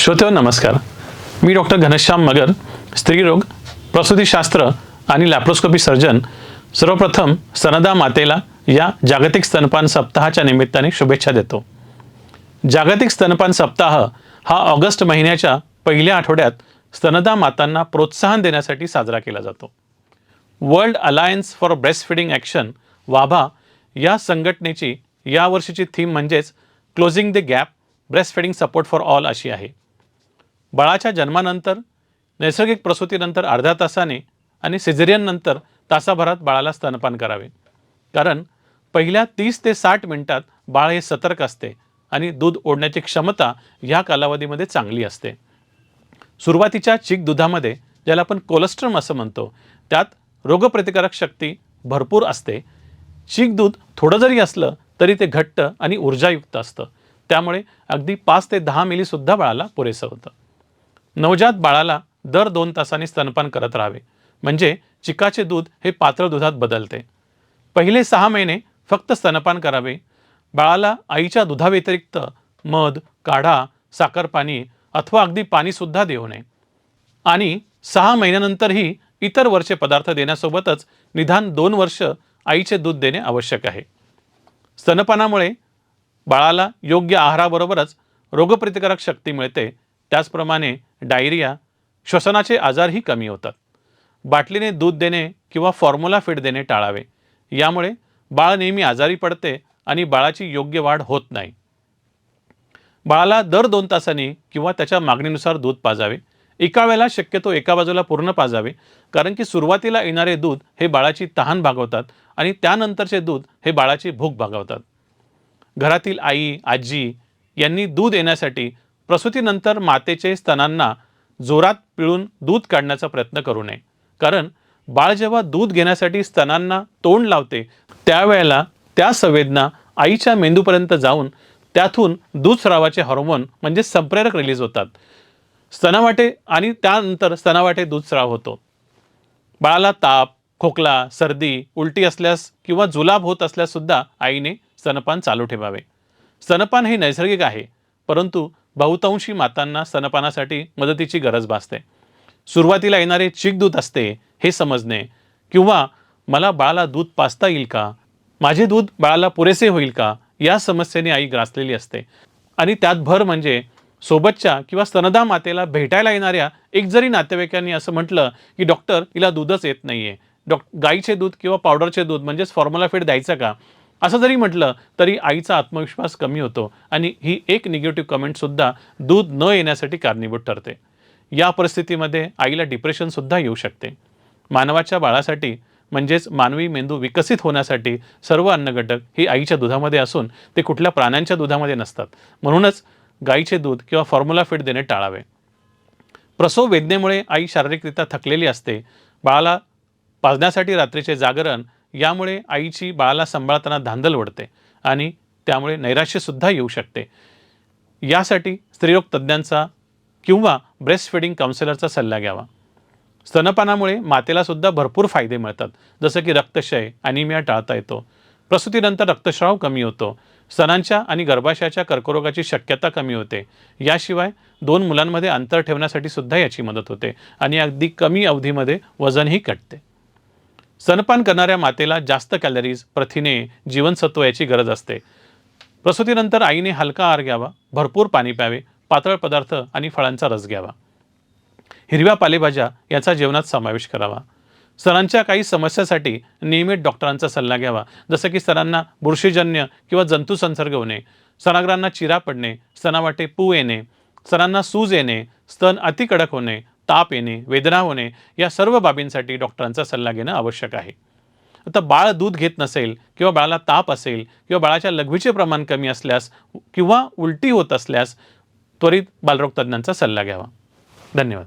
श्रोते नमस्कार. मी डॉक्टर घनश्याम मगर स्त्रीरोग प्रसूतीशास्त्र आणि लॅप्रोस्कोपी सर्जन सर्वप्रथम स्तनदा मातेला या जागतिक स्तनपान सप्ताहाच्या निमित्ताने शुभेच्छा देतो. जागतिक स्तनपान सप्ताह हा ऑगस्ट महिन्याच्या पहिल्या आठवड्यात स्तनदा मातांना प्रोत्साहन देण्यासाठी साजरा केला जातो. World alliance for breastfeeding action वाभा या संघटनेची यावर्षीची थीम म्हणजेच closing the gap breastfeeding support for all अशी आहे. बाळाच्या जन्मानंतर नैसर्गिक प्रसूतीनंतर अर्ध्या तासाने आणि सिझेरियननंतर तासाभरात बाळाला स्तनपान करावे. कारण पहिल्या तीस ते साठ मिनिटात बाळ हे सतर्क असते आणि दूध ओढण्याची क्षमता ह्या कालावधीमध्ये चांगली असते. सुरुवातीच्या चीक दुधामध्ये ज्याला आपण कोलेस्ट्रम असं म्हणतो त्यात रोगप्रतिकारक शक्ती भरपूर असते. चीक दूध थोडं जरी असलं तरी ते घट्ट आणि ऊर्जायुक्त असतं. त्यामुळे अगदी पाच ते दहा मिलीसुद्धा बाळाला पुरेसं होतं. नवजात बाळाला दर दोन तासांनी स्तनपान करत राहावे. म्हणजे चिकाचे दूध हे पातळ दुधात बदलते. पहिले सहा महिने फक्त स्तनपान करावे. बाळाला आईच्या दुधाव्यतिरिक्त मध काढा साखर पाणी अथवा अगदी पाणीसुद्धा देऊ नये. आणि सहा महिन्यानंतरही इतर वर्षे पदार्थ देण्यासोबतच निदान दोन वर्ष आईचे दूध देणे आवश्यक आहे. स्तनपानामुळे बाळाला योग्य आहाराबरोबरच रोगप्रतिकारक शक्ती मिळते. त्याचप्रमाणे डायरिया श्वसनाचे आजारही कमी होतात. बाटलीने दूध देणे किंवा फॉर्म्युला फीड देणे टाळावे. यामुळे बाळ नेहमी आजारी पडते आणि बाळाची योग्य वाढ होत नाही. बाळाला दर दोन तासांनी किंवा त्याच्या मागणीनुसार दूध पाजावे. एका वेळेला शक्यतो एका बाजूला पूर्ण पाजावे कारण की सुरुवातीला येणारे दूध हे बाळाची तहान भागवतात आणि त्यानंतरचे दूध हे बाळाची भूक भागवतात. घरातील आई आजी यांनी दूध येण्यासाठी प्रसूतीनंतर मातेचे स्तनांना जोरात पिळून दूध काढण्याचा प्रयत्न करू नये. कारण बाळ जेव्हा दूध घेण्यासाठी स्तनांना तोंड लावते त्यावेळेला त्या संवेदना आईच्या मेंदूपर्यंत जाऊन त्यातून दूध स्रावाचे हॉर्मोन म्हणजे संप्रेरक रिलीज होतात. स्तनावाटे आणि त्यानंतर स्तनावाटे दूध स्राव होतो. बाळाला ताप खोकला सर्दी उलटी असल्यास किंवा जुलाब होत असल्यास सुद्धा आईने स्तनपान चालू ठेवावे. स्तनपान हे नैसर्गिक आहे परंतु बहुतांशी मातांना स्तनपानासाठी मदतीची गरज भासते. सुरुवातीला येणारे चीक दूध असते हे समजणे किंवा मला बाळाला दूध पाचता येईल का? माझे दूध बाळाला पुरेसे होईल का? या समस्येने आई ग्रासलेली असते. आणि त्यात भर म्हणजे सोबतच्या किंवा स्तनदा मातेला भेटायला येणाऱ्या एक जरी नातेवाईकांनी असं म्हटलं की डॉक्टर हिला दूधच येत नाही आहे डॉक् गाईचे दूध किंवा पावडरचे दूध म्हणजेच फॉर्म्युला फीड द्यायचं का? असं जरी म्हटलं तरी आईचा आत्मविश्वास कमी होतो आणि ही एक निगेटिव्ह कमेंटसुद्धा दूध न येण्यासाठी कारणीभूत ठरते. या परिस्थितीमध्ये आईला डिप्रेशनसुद्धा येऊ शकते. मानवाच्या बाळासाठी म्हणजेच मानवी मेंदू विकसित होण्यासाठी सर्व अन्नघटक ही आईच्या दुधामध्ये असून ते कुठल्या प्राण्यांच्या दुधामध्ये नसतात. म्हणूनच गाईचे दूध किंवा फॉर्म्युला फीड देणे टाळावे. प्रसव वेदनेमुळे आई शारीरिकरित्या थकलेली असते. बाळाला पाजण्यासाठी रात्रीचे जागरण यामुळे आईची बाळाला सांभाळताना धांदल वडते आणि त्यामुळे नैराश्यसुद्धा येऊ शकते. यासाठी स्त्रीरोग तज्ज्ञांचा किंवा ब्रेस्ट फिडिंग काउन्सिलरचा सल्ला घ्यावा. स्तनपानामुळे मातेलासुद्धा भरपूर फायदे मिळतात. जसं की रक्तक्षय अॅनिमिया टाळता येतो. प्रसूतीनंतर रक्तस्राव कमी होतो. स्तनांच्या आणि गर्भाशयाच्या कर्करोगाची शक्यता कमी होते. याशिवाय दोन मुलांमध्ये अंतर ठेवण्यासाठी सुद्धा याची मदत होते आणि अगदी कमी अवधीमध्ये वजनही कटते. स्तनपान करणाऱ्या मातेला जास्त कॅलरीज प्रथिने जीवनसत्व याची गरज असते. प्रसूतीनंतर आईने हलका आहार घ्यावा भरपूर पाणी प्यावे पातळ पदार्थ आणि फळांचा रस घ्यावा. हिरव्या पालेभाज्या याचा जेवणात समावेश करावा. स्तनांच्या काही समस्यासाठी नियमित डॉक्टरांचा सल्ला घ्यावा. जसं की स्तनांना बुरशीजन्य किंवा जंतू संसर्ग होणे स्तनाग्रांना चिरा पडणे स्तनावाटे पू येणे स्तनांना सूज येणे स्तन अति कडक होणे ताप येणे वेदना होणे या सर्व बाबींसाठी डॉक्टरांचा सल्ला घेणं आवश्यक आहे. आता बाळ दूध घेत नसेल किंवा बाळाला ताप असेल किंवा बाळाच्या लघवीचे प्रमाण कमी असल्यास किंवा उलटी होत असल्यास त्वरित बालरोग तज्ज्ञांचा सल्ला घ्यावा. धन्यवाद.